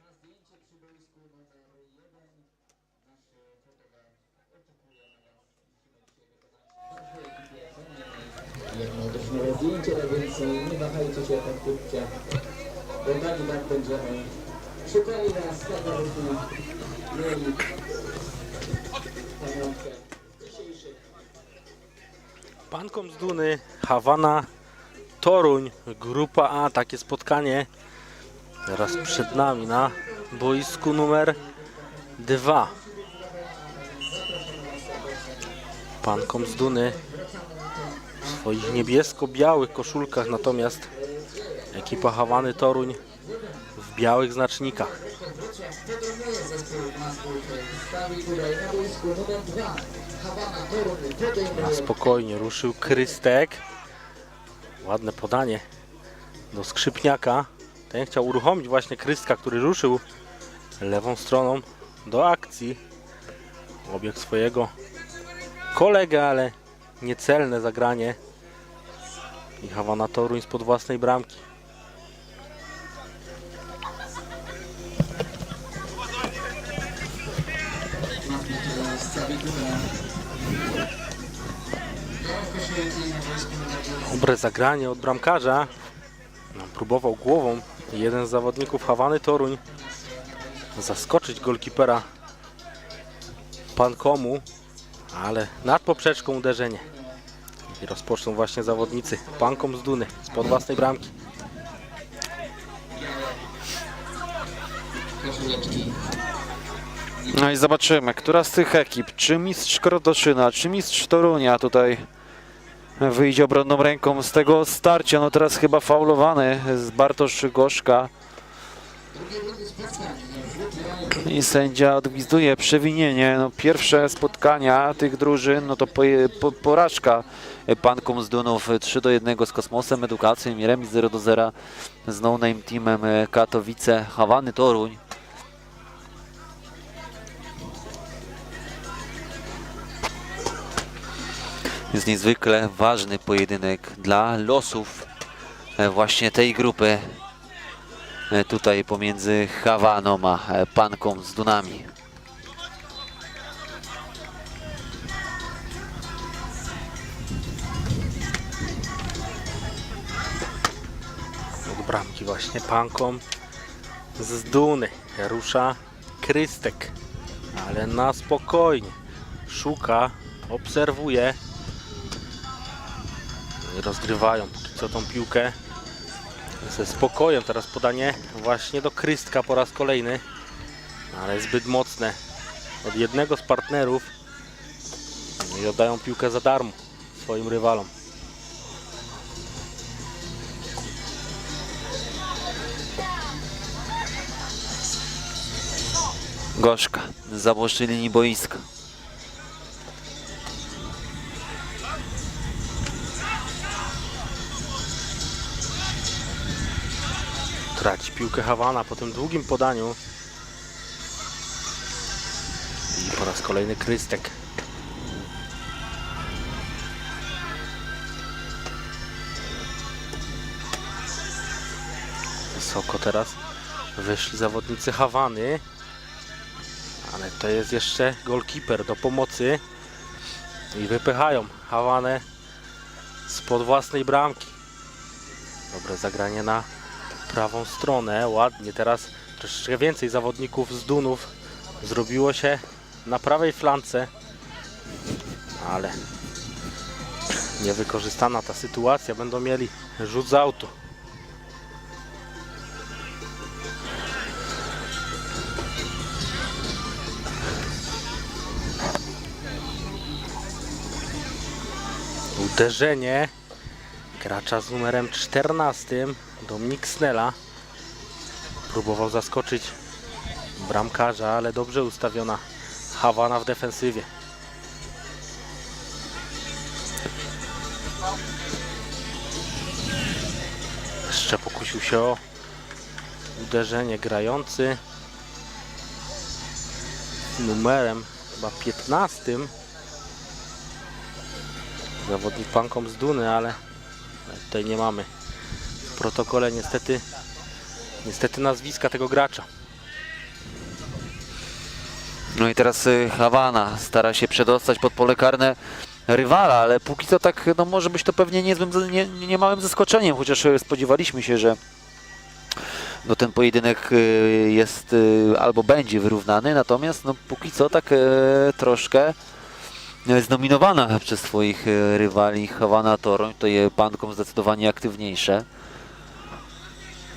na zdjęcie przy boisku numer 1. Nasz fotograf oczekuje na jedno drużynowe zdjęcie, tak więc e, nie wahajcie się, powtórzcie. Bo tak i tak będziemy szukali Was, tak abyśmy mieli pamiątkę dzisiejszych Pankom z Duny, Hawana, Toruń, grupa A, takie spotkanie teraz przed nami na boisku numer 2. Pankom z Duny w swoich niebiesko-białych koszulkach, natomiast ekipa Hawany Toruń w białych znacznikach. podejmuje zespół na swój stawi tutaj na boisku numer 2. Hawana Toruń podejmuje Na spokojnie ruszył Krystek. Ładne podanie do skrzypniaka. Ten chciał uruchomić właśnie Krystka, który ruszył lewą stroną do akcji. Obieg swojego kolegę, ale niecelne zagranie. I Hawana Toruń spod własnej bramki. stawi tutaj. Koszulki na boisku numer 2. Dobre zagranie od bramkarza. Próbował głową jeden z zawodników Hawany Toruń zaskoczyć golkipera Pankomu, ale nad poprzeczką uderzenie. I rozpoczną właśnie zawodnicy Pankom z Duny spod własnej bramki. No i zobaczymy, która z tych ekip, czy mistrz Krotoszyna, czy mistrz Torunia tutaj wyjdzie obronną ręką z tego starcia. No teraz chyba faulowany z Bartosz spotkań. i sędzia odgwizduje przewinienie. No pierwsze spotkania tych drużyn, no to po, po, porażka Pankom z Dunów 3 do 1 z Kosmosem Edukacją i remis 0 do 0 z No Name Teamem Katowice Hawany Toruń. Jest niezwykle ważny pojedynek dla losów e, właśnie tej grupy e, tutaj pomiędzy Hawaną a e, Panką z Dunami. Od bramki właśnie Pankom z Duny rusza Krystek, ale na spokojnie. Szuka, obserwuje. Rozgrywają co tą piłkę ze spokojem. Teraz podanie właśnie do Krystka po raz kolejny, ale zbyt mocne od jednego z partnerów No i oddają piłkę za darmo swoim rywalom. Gorzka, zabocznej linii boiska. Traci piłkę Hawana po tym długim podaniu. I po raz kolejny Krystek. Wysoko teraz wyszli zawodnicy Hawany. Ale to jest jeszcze golkiper do pomocy. I wypychają Hawanę spod własnej bramki. Dobre zagranie na prawą stronę, ładnie teraz troszeczkę więcej zawodników z Dunów zrobiło się na prawej flance, ale niewykorzystana ta sytuacja, będą mieli rzut z autu. Uderzenie gracza z numerem 14, Dominik Snella. Próbował zaskoczyć bramkarza, ale dobrze ustawiona Hawana w defensywie. Jeszcze pokusił się o uderzenie grający numerem chyba 15 zawodnik pankom z Duny, ale tutaj nie mamy protokole niestety niestety nazwiska tego gracza. No i teraz y, Hawana stara się przedostać pod pole karne rywala, ale póki co tak, no może być to pewnie niezłym, nie, nie małym zaskoczeniem, chociaż y, spodziewaliśmy się, że no ten pojedynek y, jest albo będzie wyrównany, natomiast no póki co tak troszkę zdominowana przez swoich rywali Hawana Toruń, to je bankom zdecydowanie aktywniejsze.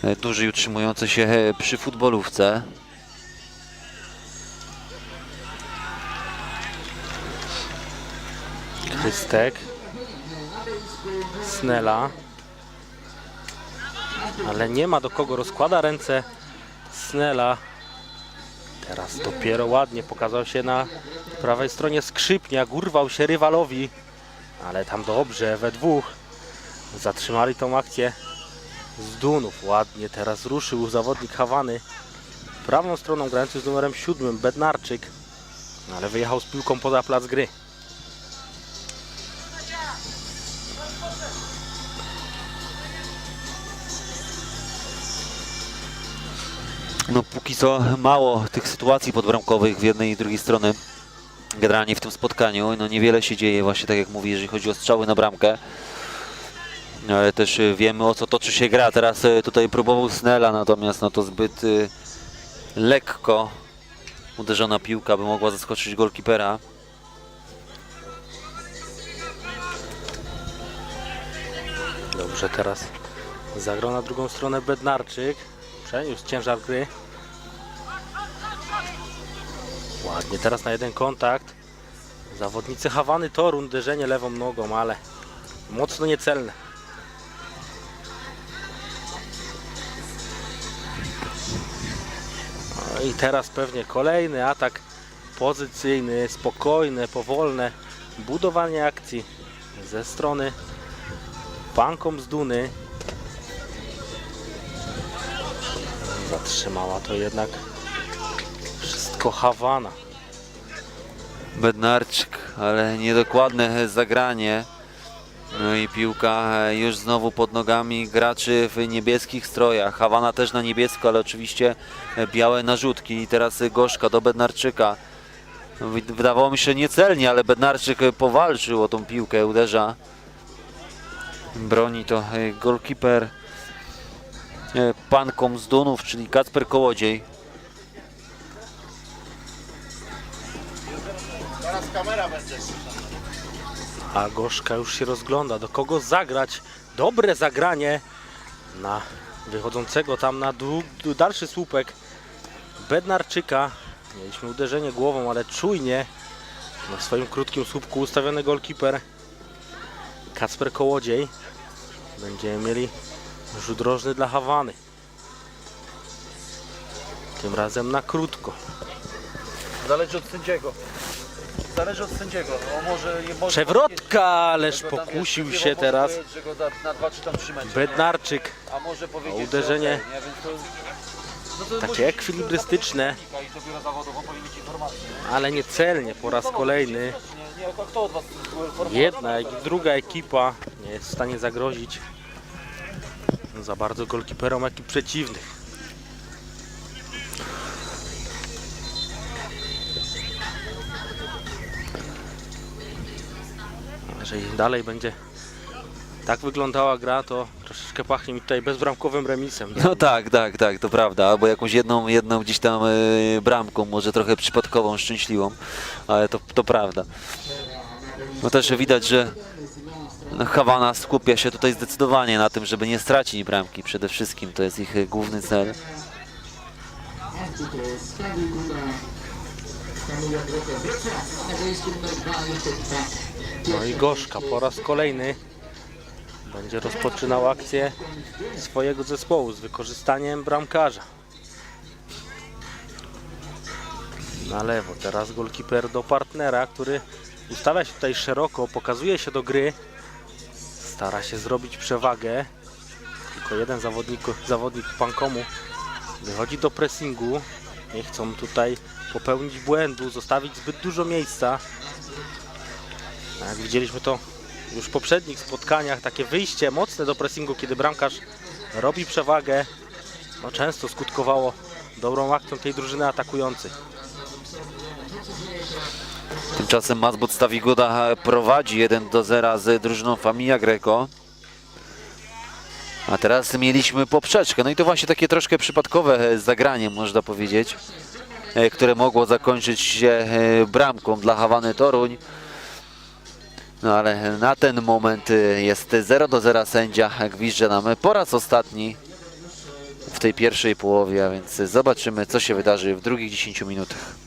Y, Dłużej utrzymujące się y, przy futbolówce. Krystek, Snella, ale nie ma do kogo rozkłada ręce Snella. Teraz dopiero ładnie pokazał się na prawej stronie Skrzypniak, urwał się rywalowi, ale tam dobrze, we dwóch zatrzymali tą akcję z Dunów. Ładnie teraz ruszył zawodnik Hawany prawą stroną grający z numerem 7, Bednarczyk, ale wyjechał z piłką poza plac gry. No póki co mało tych sytuacji podbramkowych w jednej i drugiej strony generalnie w tym spotkaniu. No niewiele się dzieje właśnie tak jak mówi, jeżeli chodzi o strzały na bramkę. Ale też y, wiemy o co toczy się gra. Teraz y, tutaj próbował Snella, natomiast no to zbyt y, lekko uderzona piłka by mogła zaskoczyć golkipera. Dobrze, teraz zagrał na drugą stronę Bednarczyk. Przeniósł ciężar gry. Ładnie, teraz na jeden kontakt. Zawodnicy Hawany Torun, uderzenie lewą nogą, ale mocno niecelne. No i teraz pewnie kolejny atak pozycyjny, spokojne, powolne budowanie akcji ze strony Pankom z Duny. Zatrzymała to jednak wszystko Hawana. Bednarczyk, ale niedokładne zagranie. No i piłka e, już znowu pod nogami graczy w niebieskich strojach. Hawana też na niebiesko, ale oczywiście e, białe narzutki. I teraz Gorzka do Bednarczyka. Wydawało mi się niecelnie, ale Bednarczyk e, powalczył o tą piłkę, uderza. Broni to golkiper pankom z Dunów, czyli Kacper Kołodziej. A Gorzka już się rozgląda, do kogo zagrać. Dobre zagranie na wychodzącego tam na dalszy słupek Bednarczyka. Mieliśmy uderzenie głową, ale czujnie na swoim krótkim słupku ustawiony golkiper Kacper Kołodziej. Będziemy mieli rzut rożny dla Hawany. Tym razem na krótko. Zależy od sędziego. Zależy od sędziego. No, może, może Przewrotka, ależ powiedzieć, że go tam pokusił się może teraz powiedzieć, Że go na dwa czy tam trzy mecze, nie? Bednarczyk. A może powiedzieć, uderzenie że okej, nie? Więc to, no to takie musi- ekwilibrystyczne. to I to biuro zawodową powinien mieć informację. nie? ale niecelnie po raz kolejny. Nie, nie, kto od was informował? Jedna i druga ekipa nie jest w stanie zagrozić za bardzo golkiperom ekip przeciwnych. Jeżeli dalej będzie tak wyglądała gra, to troszeczkę pachnie mi tutaj bezbramkowym remisem. No tak, tak, tak, to prawda. Albo jakąś jedną, jedną gdzieś tam e, bramką, może trochę przypadkową, szczęśliwą, ale to, to prawda. No też widać, że Hawana skupia się tutaj zdecydowanie na tym, żeby nie stracić bramki przede wszystkim. To jest ich główny cel. Artur Stawi Góra, Kamila Droga Wrocław, na boisku numer 2 jeszcze dwa No i Gorzka po raz kolejny będzie rozpoczynał akcję swojego zespołu z wykorzystaniem bramkarza. Na lewo, teraz golkiper do partnera, który ustawia się tutaj szeroko, pokazuje się do gry, stara się zrobić przewagę. Tylko jeden zawodnik, zawodnik Pankomu wychodzi do pressingu. Nie chcą tutaj popełnić błędu, zostawić zbyt dużo miejsca. Jak widzieliśmy to już w poprzednich spotkaniach, takie wyjście mocne do pressingu, kiedy bramkarz robi przewagę, no często skutkowało dobrą akcją tej drużyny atakującej. Tymczasem Mazbut Stawigoda prowadzi 1 do 0 z drużyną Familia Greco. A teraz mieliśmy poprzeczkę. No i to właśnie takie troszkę przypadkowe zagranie, można powiedzieć, e, które mogło zakończyć się e, bramką dla Hawany Toruń. No ale na ten moment e, jest 0 do 0 sędzia gwizdże nam po raz ostatni w tej pierwszej połowie, a więc zobaczymy co się wydarzy w drugich 10 minutach.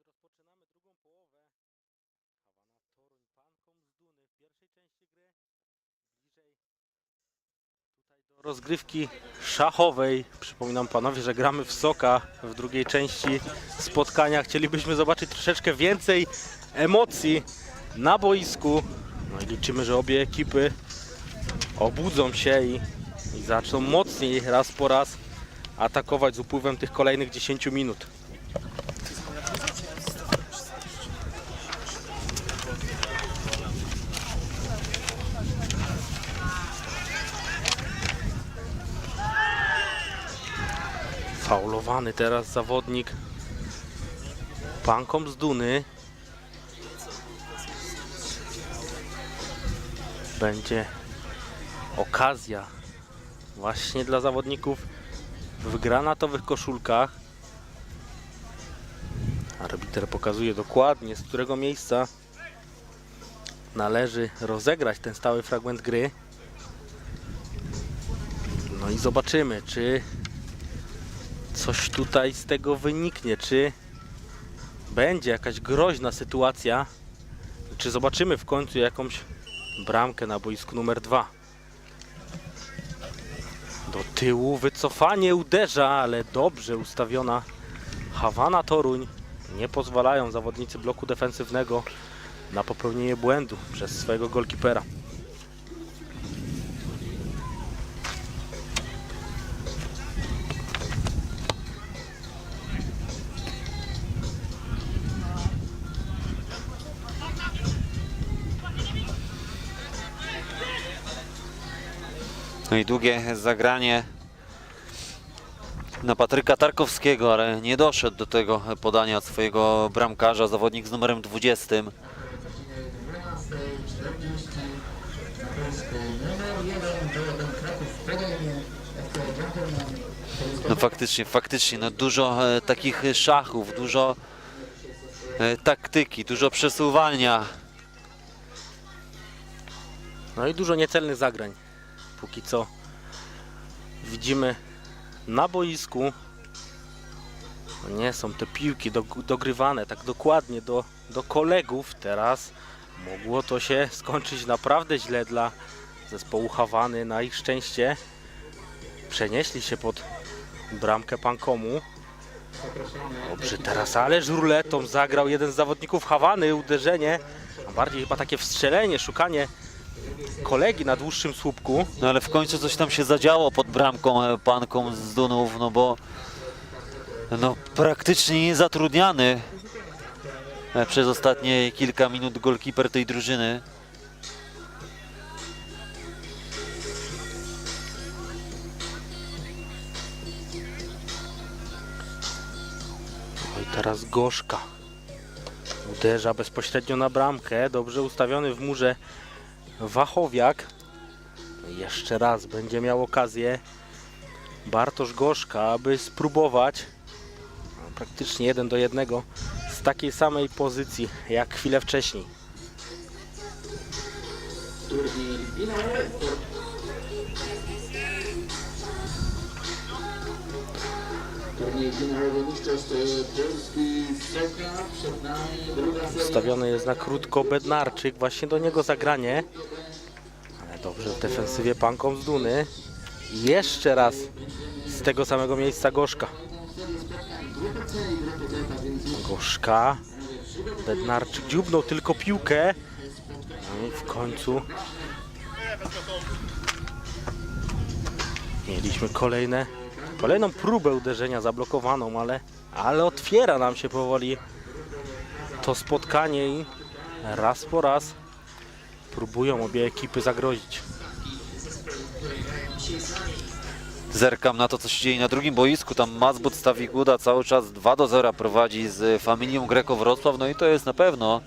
No i rozpoczynamy drugą połowę. Hawana Toruń Pankom z Duny w pierwszej części gry. Bliżej tutaj do rozgrywki szachowej. Przypominam panowie, że gramy w Soka w drugiej części spotkania. Chcielibyśmy zobaczyć troszeczkę więcej emocji na boisku. No i liczymy, że obie ekipy obudzą się i, i zaczną mocniej raz po raz atakować z upływem tych kolejnych 10 minut. Faulowany teraz zawodnik Pankom z Duny. Będzie okazja właśnie dla zawodników w granatowych koszulkach. Arbiter pokazuje dokładnie z którego miejsca należy rozegrać ten stały fragment gry. No i zobaczymy, czy coś tutaj z tego wyniknie, czy będzie jakaś groźna sytuacja, czy zobaczymy w końcu jakąś bramkę na boisku numer dwa. Do tyłu wycofanie uderza, ale dobrze ustawiona Hawana Toruń. Nie pozwalają zawodnicy bloku defensywnego na popełnienie błędu przez swojego golkipera. No i długie zagranie na Patryka Tarkowskiego, ale nie doszedł do tego podania od swojego bramkarza, zawodnik z numerem 20. na boisku numer jeden, Jordan Kraków podejmie FK Gentleman. No faktycznie, faktycznie, no dużo e, takich szachów, dużo e, taktyki, dużo przesuwania. No i dużo niecelnych zagrań. Póki co widzimy na boisku. No nie są te piłki do, dogrywane tak dokładnie do, do kolegów. Teraz mogło to się skończyć naprawdę źle dla zespołu Hawany. Na ich szczęście przenieśli się pod bramkę Pankomu. Dobrze teraz, ależ ruletą zagrał jeden z zawodników Hawany. Uderzenie, a bardziej chyba takie wstrzelenie, szukanie kolegi na dłuższym słupku. No ale w końcu coś tam się zadziało pod bramką e, panką z Dunów, no bo no praktycznie niezatrudniany e, przez ostatnie kilka minut golkiper tej drużyny. No i teraz Gorzka. Uderza bezpośrednio na bramkę. Dobrze ustawiony w murze Wachowiak. Jeszcze raz będzie miał okazję Bartosz Gorzka, aby spróbować praktycznie jeden do jednego z takiej samej pozycji jak chwilę wcześniej. Turniej. Ustawiony jest na krótko Bednarczyk, właśnie do niego zagranie. Ale dobrze w defensywie panką z Duny. Jeszcze raz z tego samego miejsca Gorzka. Gorzka. Bednarczyk dziubnął tylko piłkę. No i w końcu mieliśmy kolejne, kolejną próbę uderzenia zablokowaną, ale, ale otwiera nam się powoli to spotkanie i raz po raz próbują obie ekipy zagrozić. Zerkam na to, co się dzieje na drugim boisku. Tam Mazbut Stawiguda cały czas 2 do 0 prowadzi z Familią Greco Wrocław. No i to jest na pewno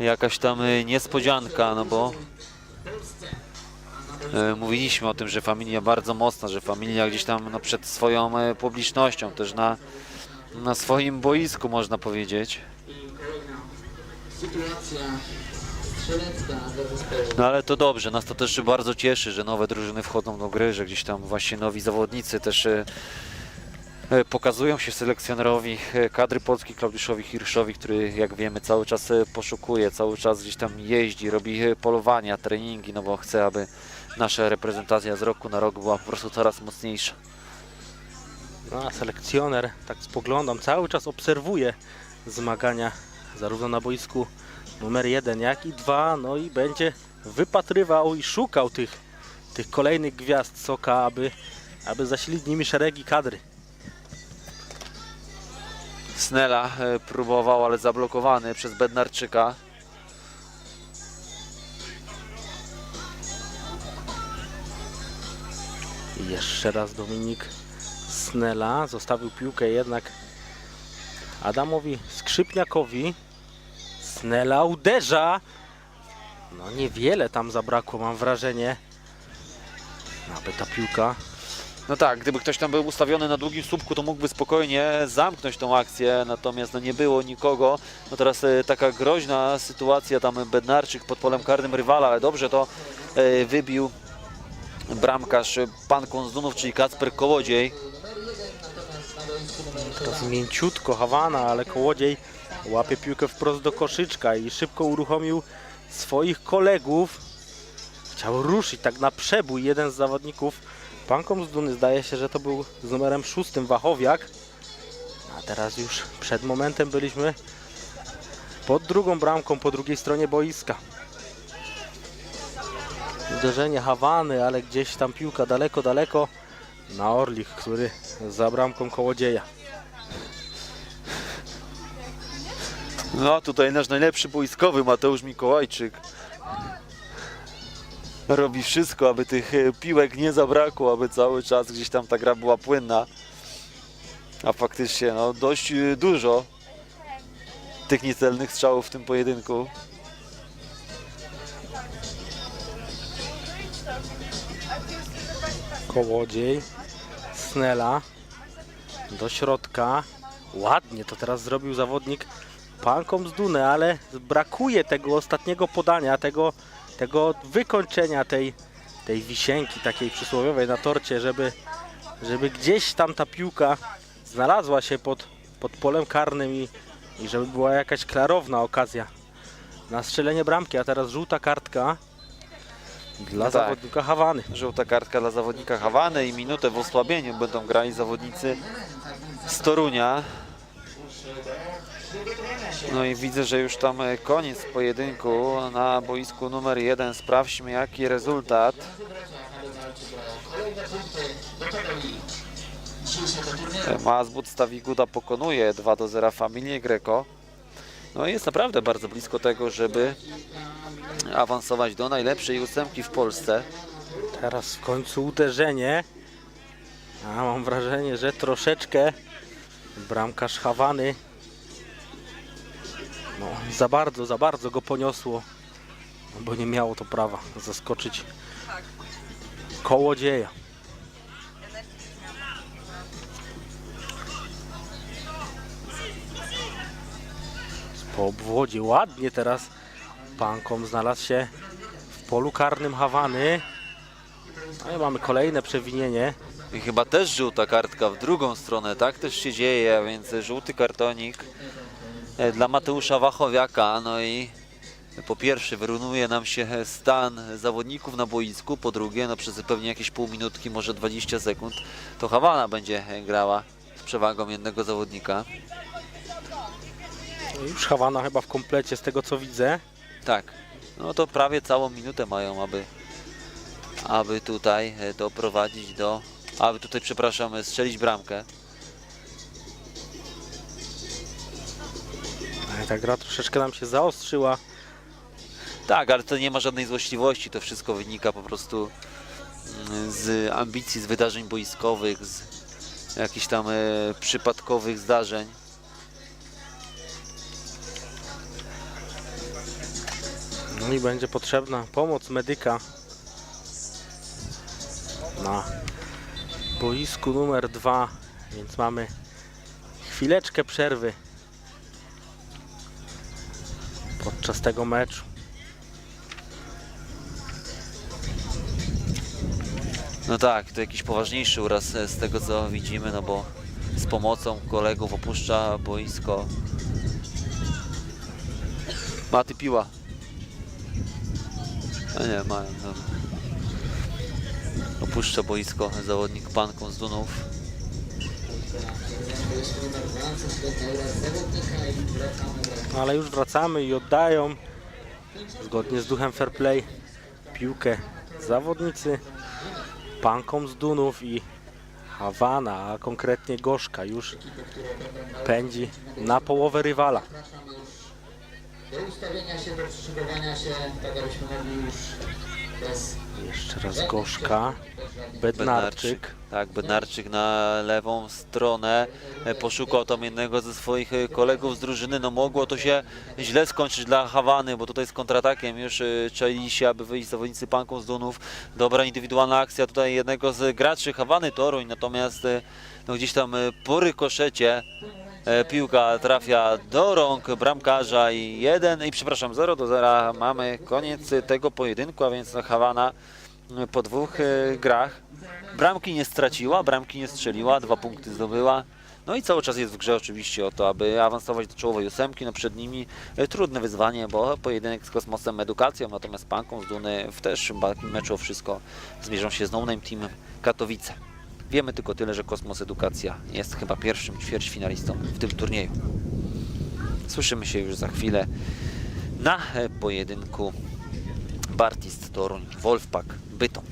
jakaś tam niespodzianka, no bo mówiliśmy o tym, że Familia bardzo mocna, że Familia gdzieś tam no, przed swoją e, publicznością, też na, na swoim boisku można powiedzieć. No ale to dobrze, nas to też bardzo cieszy, że nowe drużyny wchodzą do gry, że gdzieś tam właśnie nowi zawodnicy też e, e, pokazują się selekcjonerowi e, kadry polskiej Klaudiszowi Hirszowi, który jak wiemy cały czas e, poszukuje, cały czas gdzieś tam jeździ, robi e, polowania, treningi, no bo chce, aby nasza reprezentacja z roku na rok była po prostu coraz mocniejsza. No, selekcjoner, tak spoglądam, cały czas obserwuje zmagania zarówno na boisku numer jeden, jak i dwa, no i będzie wypatrywał i szukał tych, tych kolejnych gwiazd Soka, aby, aby zasilić nimi szeregi kadry. Snela e, próbował, ale zablokowany przez Bednarczyka. Jeszcze raz Dominik Snela zostawił piłkę jednak Adamowi Skrzypniakowi. Snela uderza. No niewiele tam zabrakło, mam wrażenie. Aby ta piłka No tak, gdyby ktoś tam był ustawiony na długim słupku, to mógłby spokojnie zamknąć tą akcję, natomiast no nie było nikogo. No teraz e, taka groźna sytuacja, tam Bednarczyk pod polem karnym rywala, ale dobrze to e, wybił bramkarz e, pan Konzdunów, czyli Kacper Kołodziej. teraz mięciutko Hawana, ale Kołodziej łapie piłkę wprost do koszyczka i szybko uruchomił swoich kolegów. Chciał ruszyć tak na przebój jeden z zawodników. Pankom z Duny zdaje się, że to był z numerem szóstym Wachowiak. A teraz już przed momentem byliśmy pod drugą bramką, po drugiej stronie boiska. Uderzenie Hawany, ale gdzieś tam piłka daleko, daleko na Orlich, który za bramką Kołodzieja. No tutaj nasz najlepszy boiskowy Mateusz Mikołajczyk robi wszystko, aby tych e, piłek nie zabrakło, aby cały czas gdzieś tam ta gra była płynna. A faktycznie no, dość e, dużo tych niecelnych strzałów w tym pojedynku. Kołodziej. Snela. Do środka. Ładnie to teraz zrobił zawodnik Pankom z Duny, ale brakuje tego ostatniego podania, tego, tego wykończenia tej, tej wisienki takiej przysłowiowej na torcie, żeby, żeby gdzieś tam ta piłka znalazła się pod, pod polem karnym i, i żeby była jakaś klarowna okazja na strzelenie bramki, a teraz żółta kartka dla tak. zawodnika Hawany. Żółta kartka dla zawodnika Hawany i minutę w osłabieniu będą grali zawodnicy z Torunia. No i widzę, że już tam e, koniec pojedynku na boisku numer jeden. Sprawdźmy jaki rezultat. E, Mazbut Stawiguda pokonuje 2 do 0 Familię Greco. No i jest naprawdę bardzo blisko tego, żeby awansować do najlepszej ósemki w Polsce. Teraz w końcu uderzenie. A mam wrażenie, że troszeczkę bramkarz Hawany no, za bardzo, za bardzo go poniosło, bo nie miało to prawa zaskoczyć kołodzieja. Po obwodzie ładnie teraz Pankom znalazł się w polu karnym Hawany. No i mamy kolejne przewinienie. I chyba też żółta kartka w drugą stronę, tak też się dzieje, więc żółty kartonik dla Mateusza Wachowiaka. No i po pierwsze wyrównuje nam się stan zawodników na boisku, po drugie no przez pewnie jakieś pół minutki, może 20 sekund to Hawana będzie grała z przewagą jednego zawodnika. No Już Hawana chyba w komplecie z tego co widzę. Tak, no to prawie całą minutę mają, aby, aby tutaj e, doprowadzić do, aby tutaj, przepraszam, strzelić bramkę. Ta gra troszeczkę nam się zaostrzyła. Tak, ale to nie ma żadnej złośliwości, to wszystko wynika po prostu mm, z ambicji, z wydarzeń boiskowych, z jakichś tam e, przypadkowych zdarzeń. No i będzie potrzebna pomoc medyka na boisku numer dwa, więc mamy chwileczkę przerwy podczas tego meczu. No tak, to jakiś poważniejszy uraz e, z tego co widzimy, no bo z pomocą kolegów opuszcza boisko. Maty piła. A nie, mają, dobra. Opuszcza boisko zawodnik Panką z Dunów. No ale już wracamy i oddają zgodnie z duchem fair play piłkę zawodnicy Pankom z Dunów i Hawana, a konkretnie Gorzka już pędzi na połowę rywala. Do ustawienia się, do przyszykowania się, tak abyśmy mogli już Jeszcze raz Gorzka, Bednarczyk. Tak, Bednarczyk na lewą stronę e, poszukał tam jednego ze swoich e, kolegów z drużyny. No mogło to się źle skończyć dla Hawany, bo tutaj z kontratakiem już e, czeli się, aby wyjść zawodnicy Panką z Dunów. Dobra indywidualna akcja tutaj jednego z graczy Hawany Toruń, natomiast no gdzieś tam e, po rykoszecie e, piłka trafia do rąk bramkarza i jeden, i przepraszam, 0 do 0 mamy koniec tego pojedynku, a więc Hawana e, po dwóch e, grach bramki nie straciła, bramki nie strzeliła, dwa punkty zdobyła. No i cały czas jest w grze oczywiście o to, aby awansować do czołowej ósemki. No przed nimi e, trudne wyzwanie, bo pojedynek z Kosmosem Edukacją, natomiast Panką z Duny w też meczu wszystko zmierzą się z No Name Teamem Katowice. Wiemy tylko tyle, że Kosmos Edukacja jest chyba pierwszym ćwierćfinalistą w tym turnieju. Słyszymy się już za chwilę na e, pojedynku Bartist Toruń Wolfpack Bytom.